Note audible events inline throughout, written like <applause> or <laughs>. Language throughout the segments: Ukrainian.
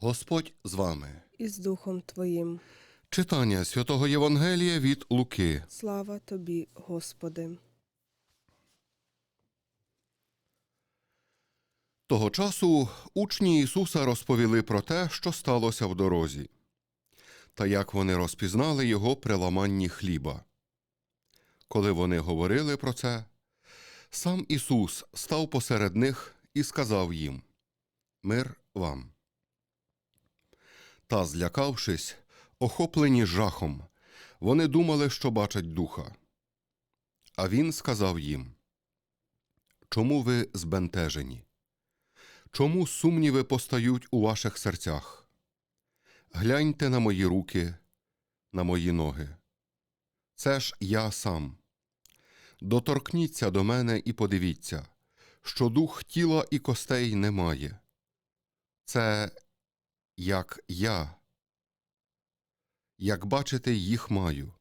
Господь з вами. і з Духом Твоїм. Читання святого Євангелія від Луки. Слава Тобі, Господи. Того часу учні Ісуса розповіли про те, що сталося в дорозі, та як вони розпізнали його при ламанні хліба. Коли вони говорили про це, сам Ісус став посеред них і сказав їм Мир вам. Та, злякавшись, охоплені жахом, вони думали, що бачать духа. А він сказав їм Чому ви збентежені? Чому сумніви постають у ваших серцях? Гляньте на мої руки, на мої ноги. Це ж я сам. Доторкніться до мене і подивіться, що дух тіла і костей немає. Це як я. Як бачите, їх маю.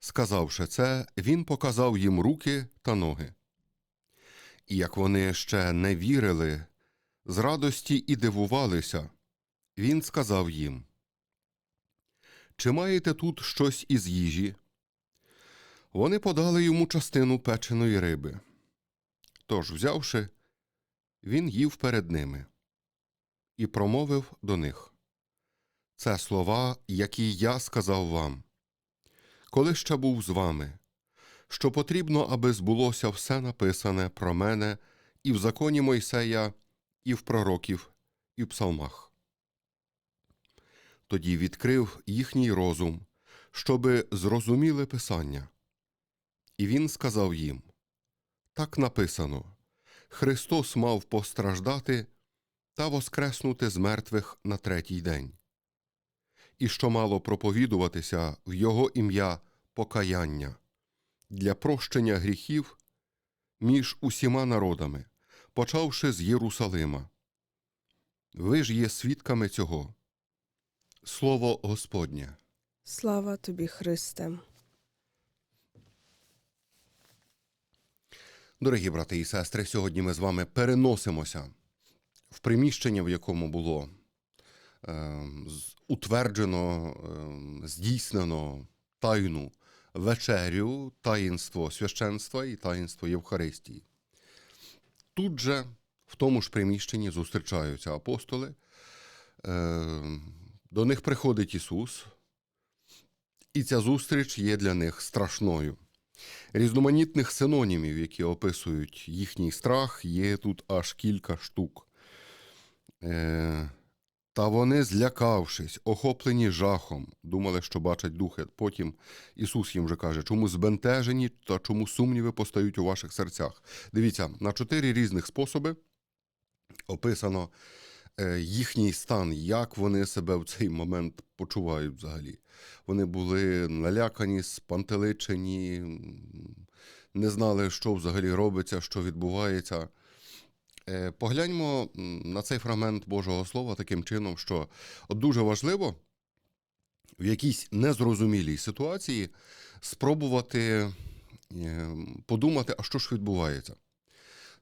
Сказавши це, він показав їм руки та ноги. І як вони ще не вірили, з радості і дивувалися, він сказав їм: Чи маєте тут щось із їжі? Вони подали йому частину печеної риби. Тож, взявши, він їв перед ними і промовив до них Це слова, які я сказав вам, коли ще був з вами, що потрібно, аби збулося все написане про мене і в законі Мойсея, і в пророків, і в псалмах. Тоді відкрив їхній розум, щоби зрозуміли Писання. І він сказав їм Так написано Христос мав постраждати та воскреснути з мертвих на третій день, і що мало проповідуватися в Його ім'я покаяння для прощення гріхів між усіма народами, почавши з Єрусалима. Ви ж є свідками цього. Слово Господнє. Слава Тобі, Христе. Дорогі брати і сестри, сьогодні ми з вами переносимося в приміщення, в якому було е, утверджено, е, здійснено тайну вечерю, таїнство священства і таїнство Євхаристії. Тут же, в тому ж приміщенні, зустрічаються апостоли. Е, до них приходить Ісус, і ця зустріч є для них страшною. Різноманітних синонімів, які описують їхній страх, є тут аж кілька штук. Е, та вони, злякавшись, охоплені жахом, думали, що бачать духи. Потім Ісус їм вже каже, чому збентежені та чому сумніви постають у ваших серцях. Дивіться, на чотири різних способи описано їхній стан, як вони себе в цей момент почувають взагалі. Вони були налякані, спантеличені, не знали, що взагалі робиться, що відбувається. Е, Погляньмо на цей фрагмент Божого Слова таким чином, що дуже важливо в якійсь незрозумілій ситуації спробувати е, подумати, а що ж відбувається.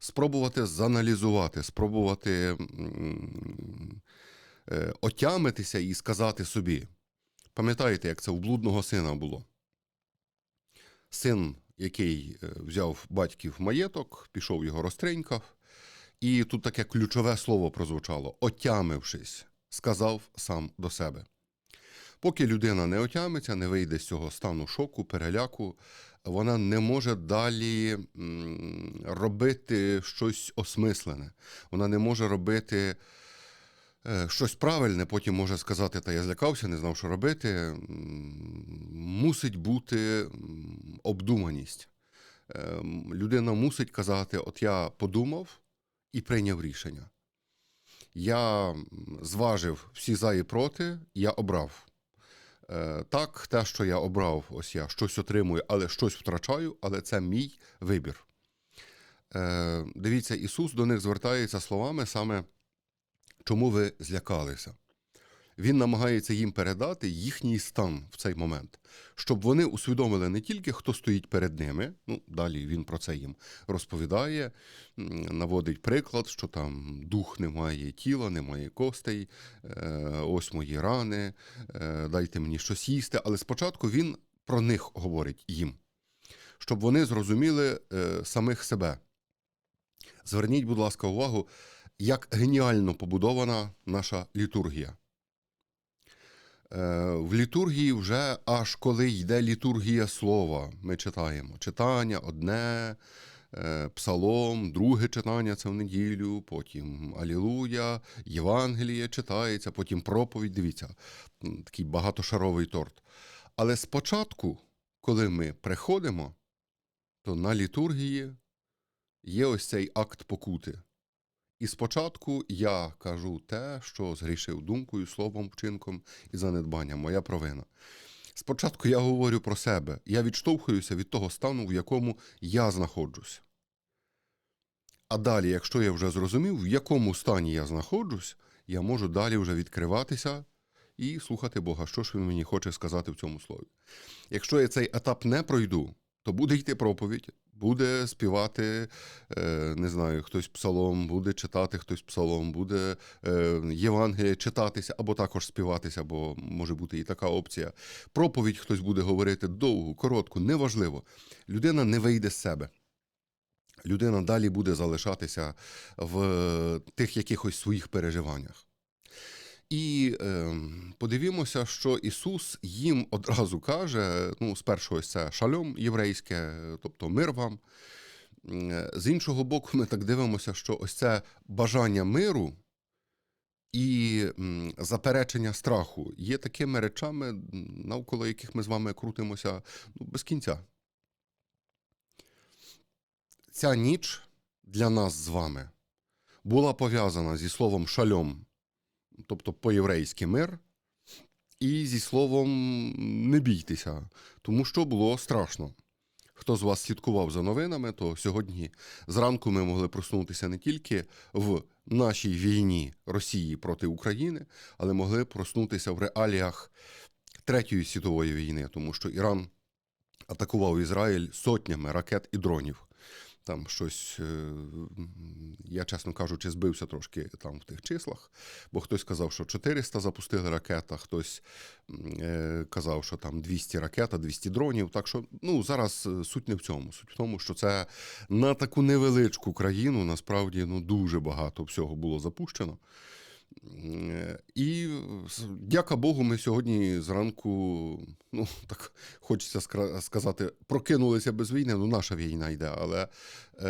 Спробувати заналізувати, спробувати е, отямитися і сказати собі. Пам'ятаєте, як це у блудного сина було? Син, який е, взяв батьків маєток, пішов його розтринькав, і тут таке ключове слово прозвучало отямившись, сказав сам до себе. Поки людина не отямиться, не вийде з цього стану шоку, переляку, вона не може далі робити щось осмислене. Вона не може робити е, щось правильне, потім може сказати, та я злякався, не знав, що робити. Мусить бути обдуманість. Е, Людина мусить казати: от я подумав і прийняв рішення. Я зважив всі за і проти, я обрав. Е, Так, те, що я обрав, ось я щось отримую, але щось втрачаю, але це мій вибір. Е, Дивіться, Ісус до них звертається словами саме, чому ви злякалися. Він намагається їм передати їхній стан в цей момент, щоб вони усвідомили не тільки, хто стоїть перед ними. Ну, далі він про це їм розповідає, наводить приклад, що там дух не має тіла, немає костей, е, ось мої рани, е, дайте мені щось їсти. Але спочатку він про них говорить їм, щоб вони зрозуміли е, самих себе. Зверніть, будь ласка, увагу, як геніально побудована наша літургія. Е, В літургії вже аж коли йде літургія слова, ми читаємо читання одне, е, псалом, друге читання це в неділю, потім Алілуя, Євангеліє читається, потім проповідь. Дивіться, такий багатошаровий торт. Але спочатку, коли ми приходимо, то на літургії є ось цей акт покути. І спочатку я кажу те, що згрішив думкою, словом, вчинком і занедбанням, моя провина. Спочатку я говорю про себе, я відштовхуюся від того стану, в якому я знаходжусь. А далі, якщо я вже зрозумів, в якому стані я знаходжусь, я можу далі вже відкриватися і слухати Бога, що ж він мені хоче сказати в цьому слові. Якщо я цей етап не пройду, то буде йти проповідь, буде співати, е, не знаю, хтось псалом, буде читати хтось псалом, буде е, Євангеліє читатися або також співатися, бо може бути і така опція. Проповідь хтось буде говорити довгу, коротку, неважливо. Людина не вийде з себе. Людина далі буде залишатися в тих якихось своїх переживаннях. І е, подивімося, що Ісус їм одразу каже: ну, спершу ось це шальом єврейське, тобто мир вам. З іншого боку, ми так дивимося, що ось це бажання миру і заперечення страху є такими речами, навколо яких ми з вами крутимося ну, без кінця. Ця ніч для нас з вами була пов'язана зі словом шальом, тобто по-єврейськи мир, і зі словом не бійтеся, тому що було страшно. Хто з вас слідкував за новинами, то сьогодні зранку ми могли проснутися не тільки в нашій війні Росії проти України, але могли проснутися в реаліях Третьої світової війни, тому що Іран атакував Ізраїль сотнями ракет і дронів. Там щось, е, я чесно кажучи, збився трошки там в тих числах, бо хтось сказав, що 400 запустили ракета, хтось е, казав, що там 200 ракет, а 200 дронів. Так що ну, зараз е, суть не в цьому. Суть в тому, що це на таку невеличку країну насправді ну, дуже багато всього було запущено. Е, І дяка Богу, ми сьогодні зранку, ну <laughs> так хочеться сказати, прокинулися без війни. Ну, наша війна йде, але е,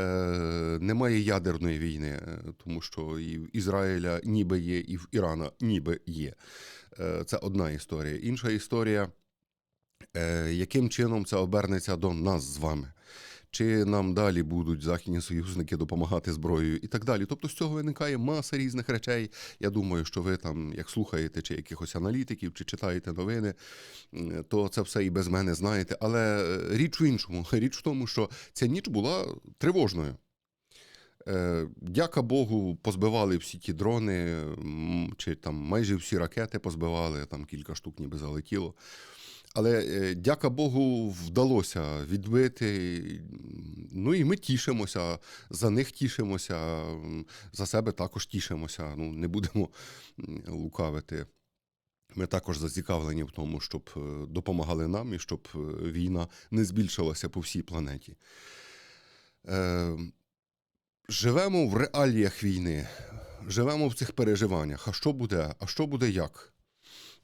немає ядерної війни, е, тому що і в Ізраїля ніби є, і в Ірана ніби є. Е, це одна історія. Інша історія, е, яким чином це обернеться до нас з вами. Чи нам далі будуть західні союзники допомагати зброєю і так далі. Тобто з цього виникає маса різних речей. Я думаю, що ви там, як слухаєте, чи якихось аналітиків, чи читаєте новини, то це все і без мене знаєте. Але е, річ в іншому, <laughs> річ в тому, що ця ніч була тривожною. Е, Дяка Богу, позбивали всі ті дрони, чи там майже всі ракети позбивали, там кілька штук ніби залетіло. Але е, дяка Богу, вдалося відбити. Ну і ми тішимося, за них тішимося, за себе також тішимося. Ну, не будемо лукавити. Ми також зацікавлені в тому, щоб е, допомагали нам і щоб е, війна не збільшилася по всій планеті. Е, живемо в реаліях війни, живемо в цих переживаннях. А що буде? А що буде як?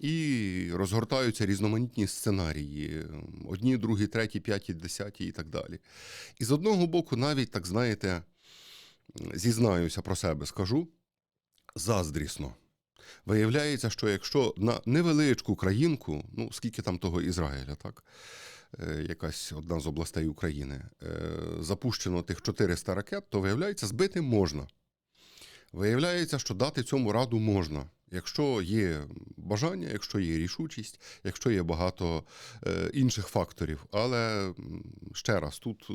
І розгортаються різноманітні сценарії: одні, другі, треті, п'яті, десяті і так далі. І з одного боку, навіть так знаєте, зізнаюся про себе, скажу заздрісно. Виявляється, що якщо на невеличку країнку, ну скільки там того Ізраїля, так, е, якась одна з областей України, е, запущено тих 400 ракет, то виявляється, збити можна. Виявляється, що дати цьому раду можна, якщо є бажання, якщо є рішучість, якщо є багато е, інших факторів. Але ще раз, тут е,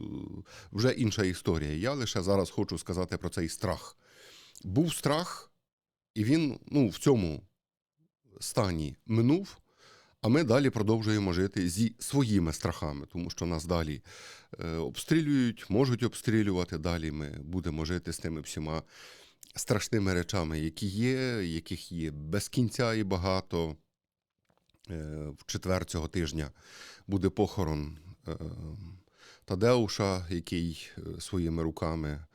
вже інша історія. Я лише зараз хочу сказати про цей страх. Був страх, і він ну, в цьому стані минув, а ми далі продовжуємо жити зі своїми страхами, тому що нас далі е, обстрілюють, можуть обстрілювати. Далі ми будемо жити з тими всіма страшними речами, які є, яких є без кінця і багато. Е, В четвер цього тижня буде похорон е, Тадеуша, який е, своїми руками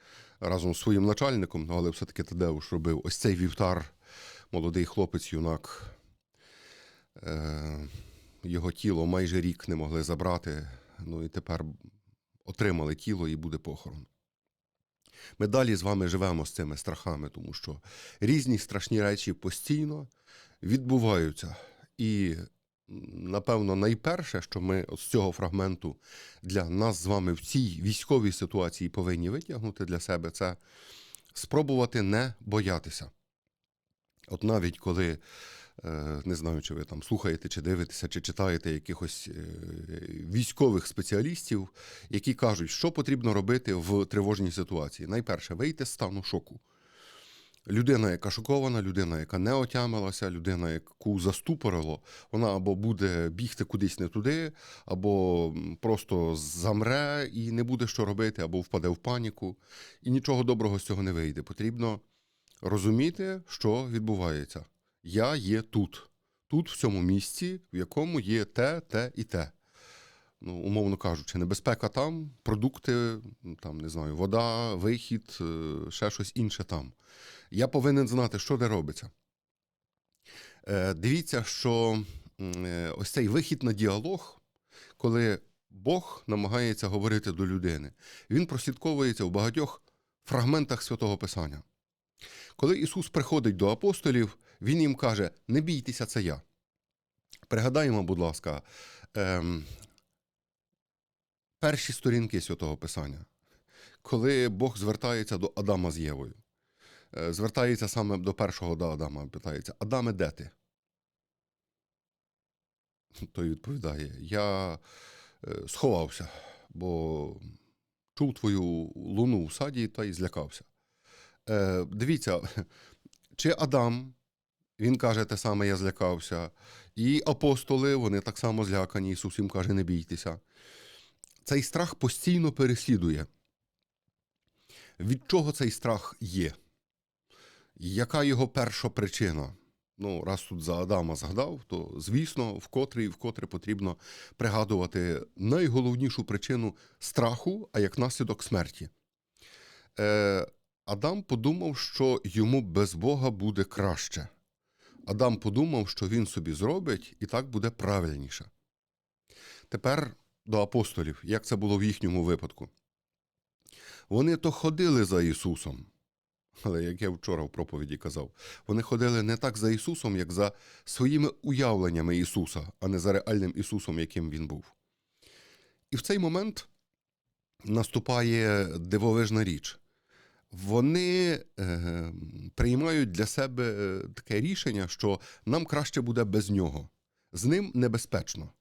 разом з своїм начальником, ну, але все-таки Тадеуш робив ось цей вівтар, молодий хлопець, юнак. Його тіло майже рік не могли забрати. Ну і тепер отримали тіло і буде похорон. Ми далі з вами живемо з цими страхами, тому що різні страшні речі постійно відбуваються. І, напевно, найперше, що ми з цього фрагменту для нас з вами в цій військовій ситуації повинні витягнути для себе, це спробувати не боятися. От навіть коли, не знаю, чи ви там слухаєте, чи дивитеся, чи читаєте якихось е, військових спеціалістів, які кажуть, що потрібно робити в тривожній ситуації. Найперше, вийти з стану шоку. Людина, яка шокована, людина, яка не отямилася, людина, яку заступорило, вона або буде бігти кудись не туди, або просто замре і не буде що робити, або впаде в паніку. І нічого доброго з цього не вийде. Потрібно розуміти, що відбувається. Я є тут, тут, в цьому місці, в якому є те, те і те. Ну, умовно кажучи, небезпека там, продукти, там, не знаю, вода, вихід, е, ще щось інше там. Я повинен знати, що де робиться. Е, Дивіться, що е, ось цей вихід на діалог, коли Бог намагається говорити до людини, він прослідковується в багатьох фрагментах Святого Писання. Коли Ісус приходить до апостолів, Він їм каже: Не бійтеся, це я. Пригадаємо, будь ласка, ем, перші сторінки Святого Писання, коли Бог звертається до Адама з Євою. Е, Звертається саме до першого до Адама, питається: Адаме, де ти? Той відповідає: Я е, сховався, бо чув твою луну в саді та й злякався. Е, Дивіться, чи Адам, він каже те саме, я злякався, і апостоли, вони так само злякані. Ісус їм каже, не бійтеся. Цей страх постійно переслідує. Від чого цей страх є? Яка його перша причина? Ну, раз тут за Адама згадав, то звісно, вкотре і вкотре потрібно пригадувати найголовнішу причину страху, а як наслідок смерті. Е, Адам подумав, що йому без Бога буде краще. Адам подумав, що він собі зробить, і так буде правильніше. Тепер до апостолів, як це було в їхньому випадку. Вони то ходили за Ісусом, але як я вчора в проповіді казав, вони ходили не так за Ісусом, як за своїми уявленнями Ісуса, а не за реальним Ісусом, яким Він був. І в цей момент наступає дивовижна річ. Вони е, приймають для себе е, таке рішення, що нам краще буде без нього. З ним небезпечно.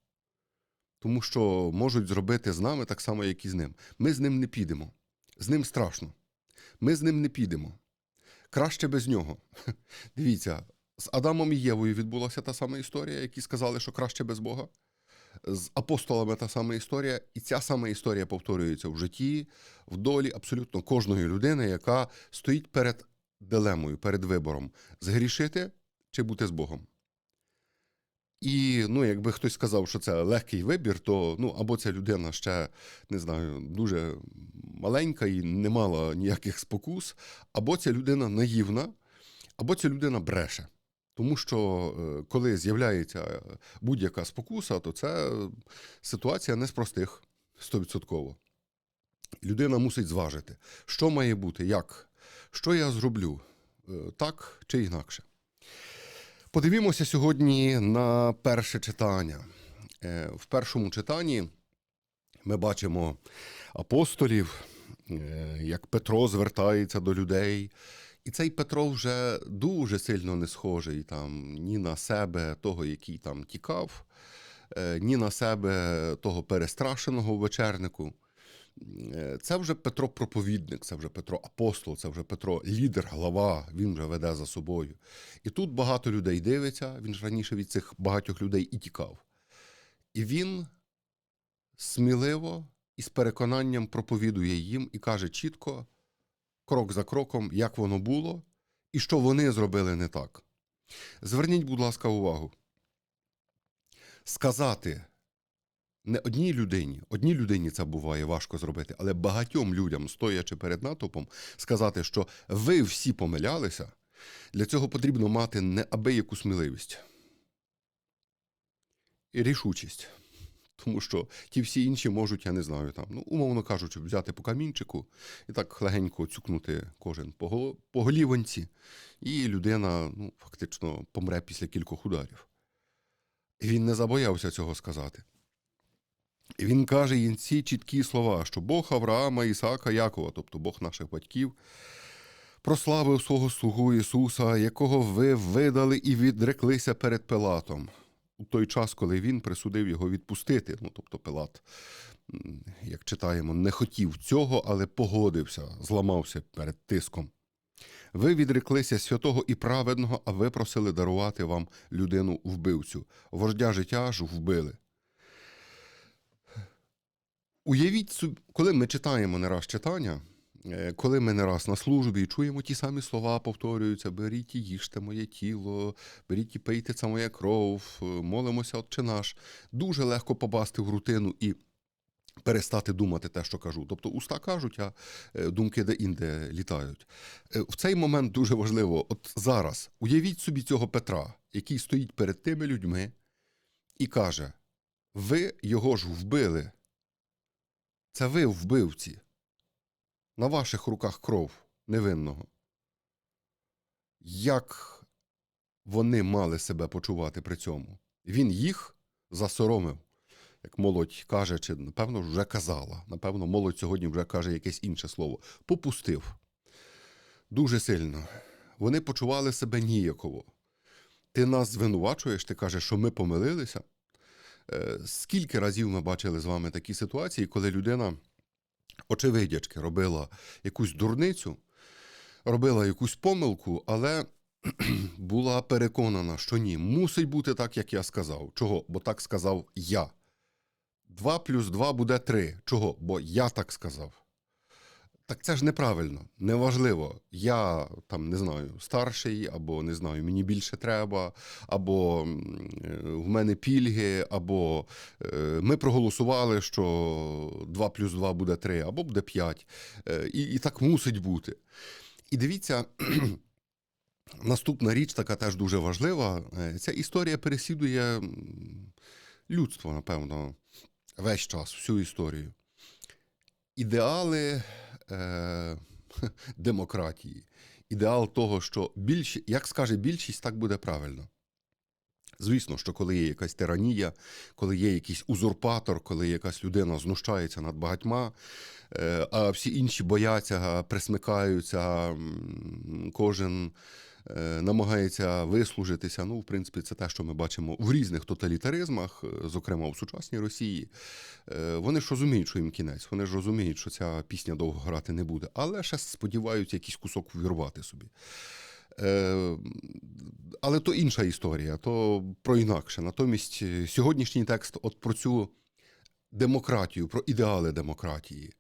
Тому що можуть зробити з нами так само, як і з ним. Ми з ним не підемо. З ним страшно. Ми з ним не підемо. Краще без нього. <laughs> Дивіться, з Адамом і Євою відбулася та сама історія, які сказали, що краще без Бога. З апостолами та сама історія, і ця сама історія повторюється в житті, в долі абсолютно кожної людини, яка стоїть перед дилемою, перед вибором згрішити чи бути з Богом. І ну, якби хтось сказав, що це легкий вибір, то ну, або ця людина ще не знаю, дуже маленька і не мала ніяких спокус, або ця людина наївна, або ця людина бреше. Тому що е, коли з'являється будь-яка спокуса, то це ситуація не з простих стовідсотково. Людина мусить зважити, що має бути, як, що я зроблю, е, так чи інакше. Подивімося сьогодні на перше читання. Е, В першому читанні ми бачимо апостолів, як Петро звертається до людей. І цей Петро вже дуже сильно не схожий там ні на себе, того, який там тікав, е, ні на себе того перестрашеного вечернику. Е, Це вже Петро проповідник, це вже Петро апостол, це вже Петро лідер, глава, він вже веде за собою. І тут багато людей дивиться, він ж раніше від цих багатьох людей і тікав. І він сміливо і з переконанням проповідує їм і каже чітко, крок за кроком, як воно було і що вони зробили не так. Зверніть, будь ласка, увагу. Сказати не одній людині, одній людині це буває важко зробити, але багатьом людям, стоячи перед натовпом, сказати, що ви всі помилялися, для цього потрібно мати неабияку сміливість і рішучість. Тому що ті всі інші можуть, я не знаю, там, ну, умовно кажучи, взяти по камінчику і так легенько цюкнути кожен по, голівонці, і людина ну, фактично помре після кількох ударів. І він не забоявся цього сказати. І він каже їм ці чіткі слова, що Бог Авраама, Ісаака, Якова, тобто Бог наших батьків, прославив свого слугу Ісуса, якого ви видали і відреклися перед Пилатом у той час, коли він присудив його відпустити. Ну, тобто Пилат, як читаємо, не хотів цього, але погодився, зламався перед тиском. Ви відреклися святого і праведного, а ви просили дарувати вам людину вбивцю. Вождя життя ж вбили. Уявіть коли ми читаємо не раз читання, коли ми не раз на службі чуємо ті самі слова, повторюються: беріть і їжте моє тіло, беріть і пийте це моя кров, е, молимося, Отче наш. Дуже легко попасти в рутину і перестати думати те, що кажу. Тобто уста кажуть, а е, думки де-інде літають. Е, В цей момент дуже важливо, от зараз уявіть собі цього Петра, який стоїть перед тими людьми і каже: ви його ж вбили. Це ви вбивці. На ваших руках кров невинного. Як вони мали себе почувати при цьому? Він їх засоромив, як молодь каже, чи напевно вже казала. Напевно, молодь сьогодні вже каже якесь інше слово. Попустив. Дуже сильно. Вони почували себе ніяково. Ти нас звинувачуєш, ти кажеш, що ми помилилися. Е, Скільки разів ми бачили з вами такі ситуації, коли людина, очевидячки, робила якусь дурницю, робила якусь помилку, але <clears throat> була переконана, що ні, мусить бути так, як я сказав. Чого? Бо так сказав я. Два плюс два буде три. Чого? Бо я так сказав. Так це ж неправильно, неважливо. Я там не знаю, старший, або не знаю, мені більше треба, або е, в мене пільги, або е, ми проголосували, що 2 плюс 2 буде 3, або буде 5. Е, І, і так мусить бути. І дивіться, <clears throat> наступна річ, така теж дуже важлива. Ця історія переслідує м, людство, напевно, весь час, всю історію. Ідеали е, <laughs> демократії, ідеал того, що більш, як скаже більшість, так буде правильно. Звісно, що коли є якась тиранія, коли є якийсь узурпатор, коли якась людина знущається над багатьма, е, а всі інші бояться, присмикаються, кожен намагається вислужитися. Ну, в принципі, це те, що ми бачимо в різних тоталітаризмах, е, зокрема в сучасній Росії. Е, Вони ж розуміють, що їм кінець, вони ж розуміють, що ця пісня довго грати не буде, але ще сподіваються якийсь кусок вірвати собі. Е, але то інша історія, то про інакше. Натомість е, сьогоднішній текст от про цю демократію, про ідеали демократії.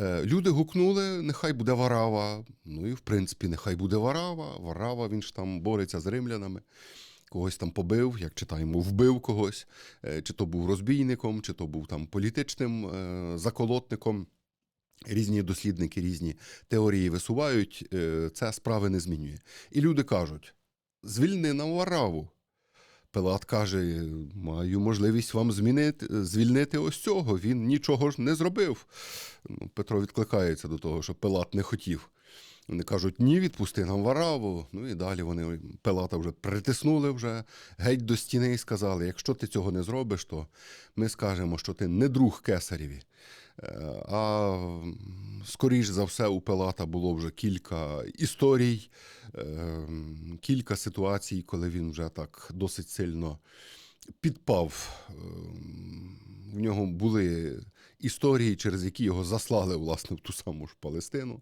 Е, Люди гукнули, нехай буде Варава. Ну і в принципі, нехай буде Варава. Варава він ж там бореться з римлянами. Когось там побив, як читаємо, вбив когось, Е, чи то був розбійником, чи то був там політичним е, заколотником. Різні дослідники, різні теорії висувають, це справи не змінює. І люди кажуть: звільни нам Вараву. Пилат каже: маю можливість вам змінити, звільнити ось цього. Він нічого ж не зробив. Ну, Петро відкликається до того, що Пилат не хотів. Вони кажуть, ні, відпусти нам Вараву. Ну і далі вони Пилата вже притиснули вже геть до стіни і сказали: якщо ти цього не зробиш, то ми скажемо, що ти не друг кесареві. Е, А скоріш за все, у Пилата було вже кілька історій, е, кілька ситуацій, коли він вже так досить сильно підпав. Ем, В нього були історії, через які його заслали власне в ту саму ж Палестину.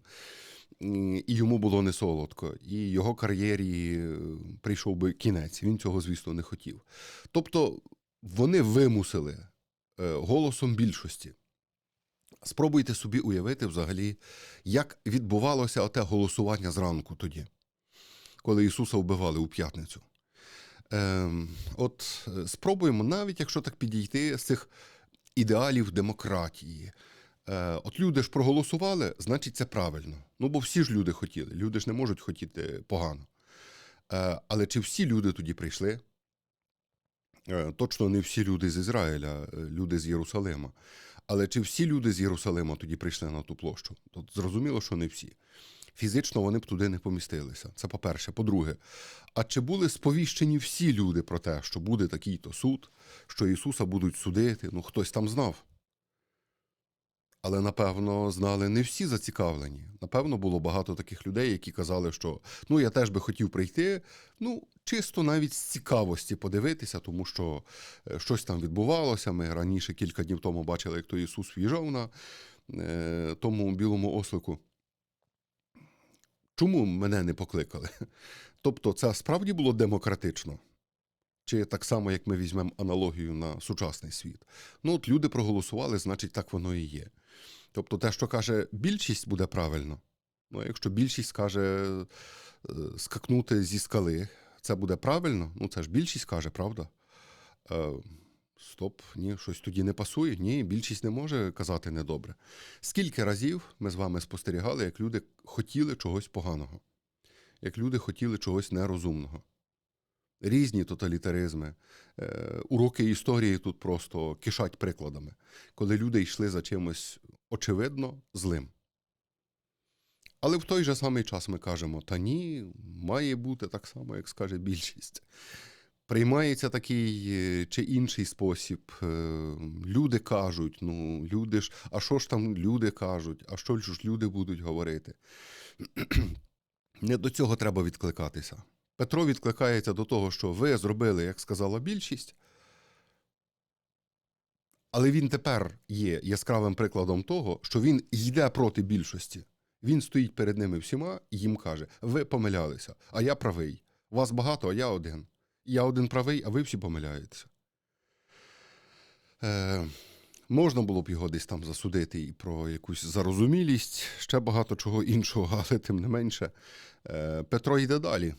І йому було не солодко, і його кар'єрі е, прийшов би кінець. Він цього, звісно, не хотів. Тобто вони вимусили е, голосом більшості. Спробуйте собі уявити взагалі, як відбувалося оте голосування зранку тоді, коли Ісуса вбивали у п'ятницю. Ем, от е, спробуємо, навіть якщо так підійти з цих ідеалів демократії. Е, от люди ж проголосували, значить, це правильно. Ну, бо всі ж люди хотіли. Люди ж не можуть хотіти погано. Е, але чи всі люди тоді прийшли? Е, точно не всі люди з Ізраїля, е, люди з Єрусалима. Але чи всі люди з Єрусалима тоді прийшли на ту площу? Тут зрозуміло, що не всі. Фізично вони б туди не помістилися. Це по-перше. По-друге, а чи були сповіщені всі люди про те, що буде такий-то суд, що Ісуса будуть судити? Ну, хтось там знав. Але напевно знали не всі зацікавлені. Напевно, було багато таких людей, які казали, що ну я теж би хотів прийти. Ну, чисто навіть з цікавості подивитися, тому що е, щось там відбувалося. Ми раніше кілька днів тому бачили, як то Ісус в'їжджав на е, тому білому ослику. Чому мене не покликали? <laughs> Тобто, це справді було демократично. Чи так само, як ми візьмемо аналогію на сучасний світ? Ну, от люди проголосували, значить, так воно і є. Тобто, те, що каже більшість, буде правильно. Ну, якщо більшість каже е, скакнути зі скали, це буде правильно? Ну, це ж більшість каже, правда? Е, стоп, ні, щось тоді не пасує. Ні, більшість не може казати недобре. Скільки разів ми з вами спостерігали, як люди хотіли чогось поганого, як люди хотіли чогось нерозумного. Різні тоталітаризми, е, уроки історії тут просто кишать прикладами, коли люди йшли за чимось очевидно злим. Але в той же самий час ми кажемо: та ні, має бути так само, як скаже більшість. Приймається такий е, чи інший спосіб. Е, Люди кажуть, ну, люди ж, а що ж там люди кажуть, а що ж люди будуть говорити? Не до цього треба відкликатися. Петро відкликається до того, що ви зробили, як сказала більшість, але він тепер є яскравим прикладом того, що він йде проти більшості. Він стоїть перед ними всіма і їм каже: ви помилялися, а я правий. Вас багато, а я один. Я один правий, а ви всі помиляєтеся. Е, можна було б його десь там засудити і про якусь зарозумілість, ще багато чого іншого, <laughs> але тим не менше. Е, Петро йде далі.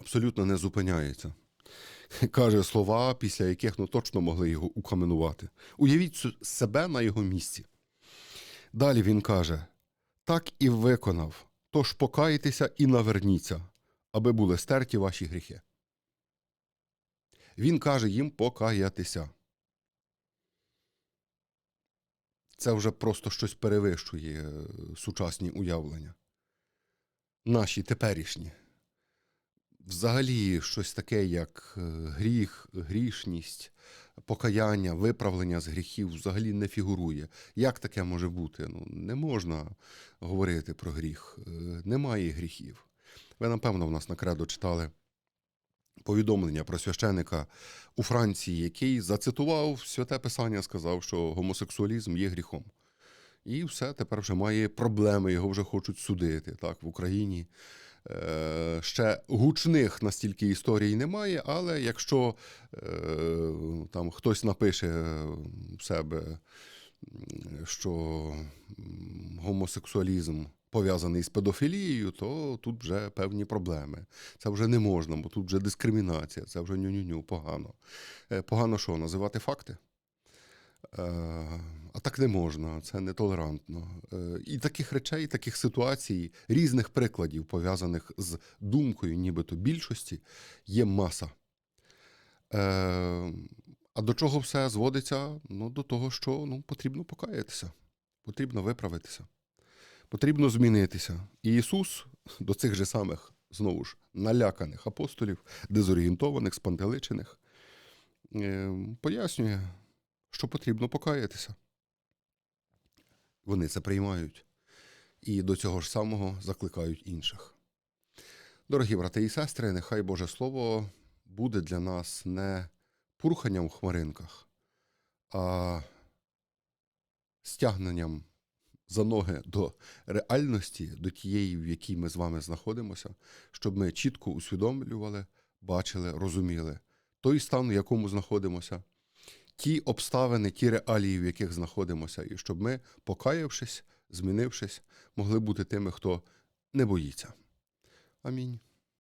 Абсолютно не зупиняється. Каже слова, після яких ну, точно могли його укаменувати. Уявіть себе на його місці. Далі він каже: так і виконав, тож покайтеся і наверніться, аби були стерті ваші гріхи. Він каже їм покаятися. Це вже просто щось перевищує е, сучасні уявлення. Наші теперішні. Взагалі, щось таке, як е, гріх, грішність, покаяння, виправлення з гріхів взагалі не фігурує. Як таке може бути? Ну, не можна говорити про гріх. Е, Немає гріхів. Ви, напевно, в нас на кредо читали повідомлення про священика у Франції, який зацитував святе писання, сказав, що гомосексуалізм є гріхом. І все, тепер вже має проблеми, його вже хочуть судити. Так, в Україні ще гучних настільки історій немає, але якщо е, там хтось напише в себе, що гомосексуалізм пов'язаний з педофілією, то тут вже певні проблеми. Це вже не можна, бо тут вже дискримінація, це вже ню-ню-ню, погано. Е, Погано що, називати факти? Е, А так не можна, це нетолерантно. Е, І таких речей, таких ситуацій, різних прикладів, пов'язаних з думкою, нібито більшості, є маса. Е, А до чого все зводиться? Ну, до того, що ну, потрібно покаятися, потрібно виправитися, потрібно змінитися. І Ісус до цих же самих, знову ж, наляканих апостолів, дезорієнтованих, спантеличених, пояснює, що потрібно покаятися. Вони це приймають і до цього ж самого закликають інших. Дорогі брати і сестри, нехай Боже Слово буде для нас не пурханням в хмаринках, а стягненням за ноги до реальності, до тієї, в якій ми з вами знаходимося, щоб ми чітко усвідомлювали, бачили, розуміли той стан, в якому знаходимося, ті обставини, ті реалії, в яких знаходимося, і щоб ми, покаявшись, змінившись, могли бути тими, хто не боїться. Амінь.